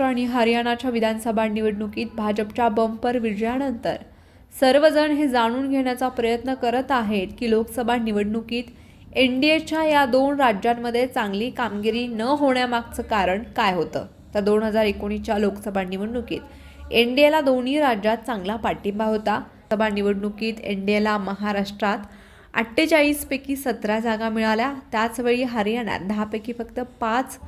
महाराष्ट्र आणि हरियाणाच्या विधानसभा निवडणुकीत भाजपच्या बंपर विजयानंतर सर्वजण हे जाणून घेण्याचा प्रयत्न करत आहेत की लोकसभा निवडणुकीत एन डी एच्या या दोन राज्यांमध्ये चांगली कामगिरी न होण्यामागचं कारण काय होतं? तर दोन हजार एकोणीसच्या लोकसभा निवडणुकीत एन डी एला दोन्ही राज्यात चांगला पाठिंबा होता. सभा निवडणुकीत एन डी एला महाराष्ट्रात अठ्ठेचाळीसपैकी सतरा जागा मिळाल्या. त्याचवेळी हरियाणात दहापैकी फक्त पाच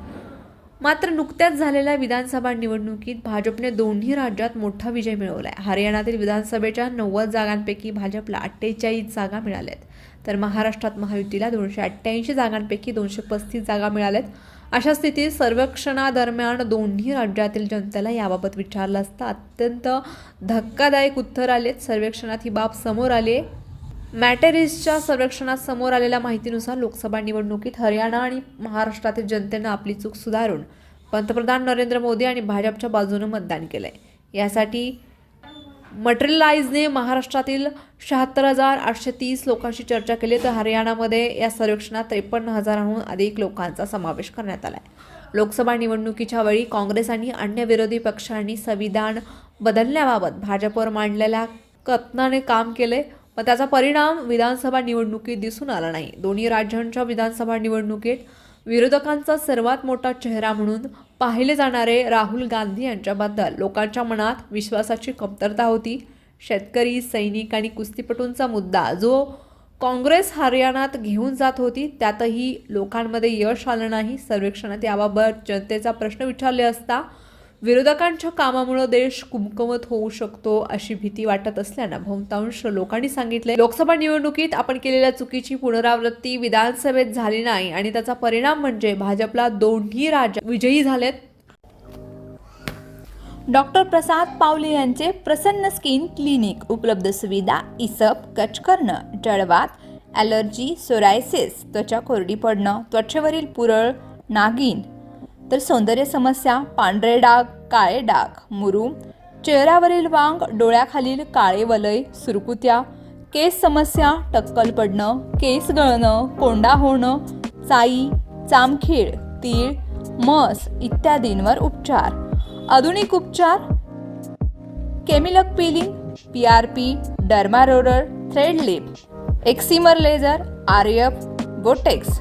मात्र नुकत्याच झालेल्या विधानसभा निवडणुकीत भाजपने दोन्ही राज्यात मोठा विजय मिळवला आहे हरियाणातील विधानसभेच्या नव्वद जागांपैकी भाजपला अठ्ठेचाळीस जागा मिळाल्या आहेत तर महाराष्ट्रात महायुतीला दोनशे अठ्ठ्याऐंशी जागांपैकी दोनशे पस्तीस जागा मिळाल्यात. अशा स्थितीत सर्वेक्षणादरम्यान दोन्ही राज्यातील जनतेला याबाबत विचारलं असता अत्यंत धक्कादायक उत्तर आलेत. सर्वेक्षणात ही बाब समोर आली आहे मॅटेरिसच्या सर्वेक्षणात समोर आलेल्या माहितीनुसार लोकसभा निवडणुकीत हरियाणा आणि महाराष्ट्रातील जनतेनं आपली चूक सुधारून पंतप्रधान नरेंद्र मोदी आणि भाजपच्या बाजूनं मतदान केलं आहे यासाठी मटेरियलाइजने महाराष्ट्रातील शहात्तर हजार आठशे तीस लोकांशी चर्चा केली तर हरियाणामध्ये या सर्वेक्षणात त्रेपन्न हजारांहून अधिक लोकांचा समावेश करण्यात आला आहे लोकसभा निवडणुकीच्या वेळी काँग्रेस आणि अन्य विरोधी पक्षांनी संविधान बदलण्याबाबत भाजपवर मांडलेल्या कथनाने काम केले पण त्याचा परिणाम विधानसभा निवडणुकीत दिसून आला नाही. दोन्ही राज्यांच्या विधानसभा निवडणुकीत विरोधकांचा सर्वात मोठा चेहरा म्हणून पाहिले जाणारे राहुल गांधी यांच्याबद्दल लोकांच्या मनात विश्वासाची कमतरता होती. शेतकरी सैनिक आणि कुस्तीपटूंचा मुद्दा जो काँग्रेस हरियाणात घेऊन जात होती त्यातही लोकांमध्ये यश आलं नाही. सर्वेक्षणात याबाबत जनतेचा प्रश्न विचारले असता विरोधकांच्या कामामुळे देश कुमकुमत होऊ शकतो अशी भीती वाटत असल्यानं बहुतांश लोकांनी सांगितले लोकसभा निवडणुकीत आपण केलेल्या चुकीची पुनरावृत्ती विधानसभेत झाली नाही आणि त्याचा परिणाम म्हणजे भाजपला दोन्ही राज्य विजयी झालेत. डॉक्टर प्रसाद पावले यांचे प्रसन्न स्किन क्लिनिक उपलब्ध सुविधा इसप कच करणं जळवात ॲलर्जी सोरायसिस त्वचा कोरडी पडणं त्वचेवरील पुरळ नागिन तर सौंदर्य समस्या पांढरे डाग काळे डाग मुरूम चेहऱ्यावरील वांग डोळ्याखालील काळे वलय सुरकुत्या केस समस्या टक्कल पडणं केस गळणं कोंडा होणं चाई चामखीळ तीळ मस इत्यादींवर उपचार. आधुनिक उपचार केमिलक peeling P R P derma roller thread lip excimer laser आर्यप Botox